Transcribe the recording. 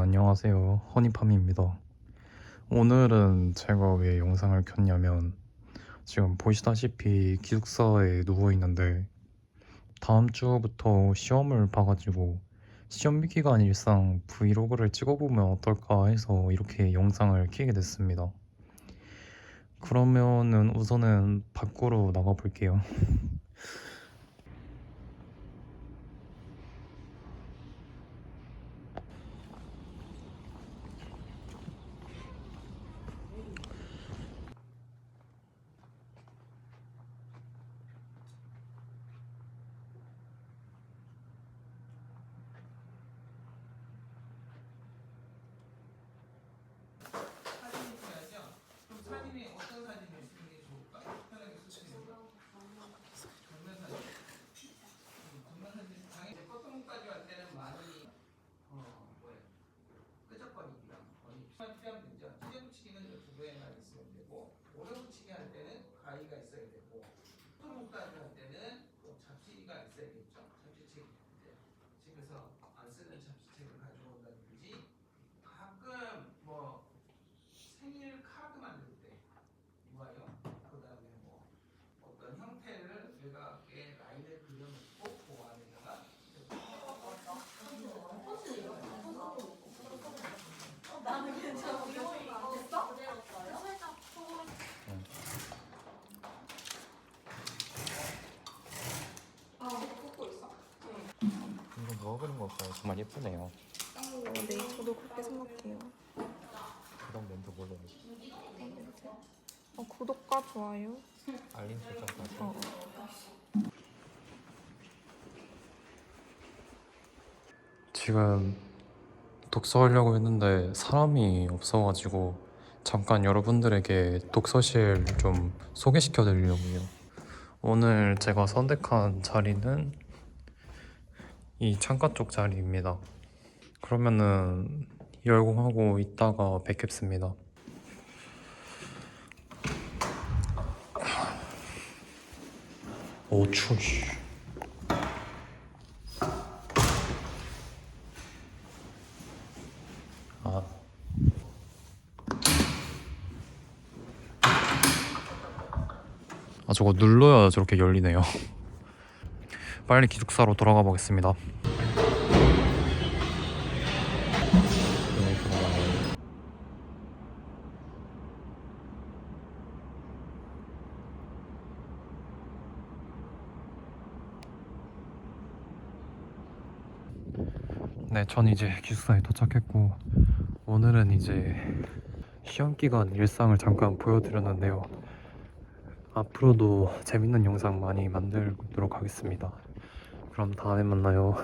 안녕하세요. 허니팜입니다. 오늘은 제가 왜 영상을 켰냐면 지금 보시다시피 기숙사에 누워 있는데 다음 주부터 시험을 봐가지고 시험 기간 일상 브이로그를 찍어보면 어떨까 해서 이렇게 영상을 켜게 됐습니다. 그러면은 우선은 밖으로 나가볼게요 Pergunta, 정말 예쁘네요 어, 네, 저도 그렇게 생각해요. 그다음 멘트 뭘로 어, 구독과 좋아요. 알림 설정까지 어, 지금 독서하려고 했는데 사람이 없어가지고 잠깐 여러분들에게 독서실 좀 소개시켜 드리려고요. 오늘 제가 선택한 자리는 이 창가 쪽 자리입니다. 그러면은 열공하고 있다가 뵙겠습니다. 오 추워. 씨. 아. 아 저거 눌러야 저렇게 열리네요. 빨리 기숙사로 돌아가 보겠습니다. 네, 전 이제 기숙사에 도착했고 오늘은 이제 시험 기간 일상을 잠깐 보여드렸는데요. 앞으로도 재밌는 영상 많이 만들도록 하겠습니다. 그럼 다음에 만나요.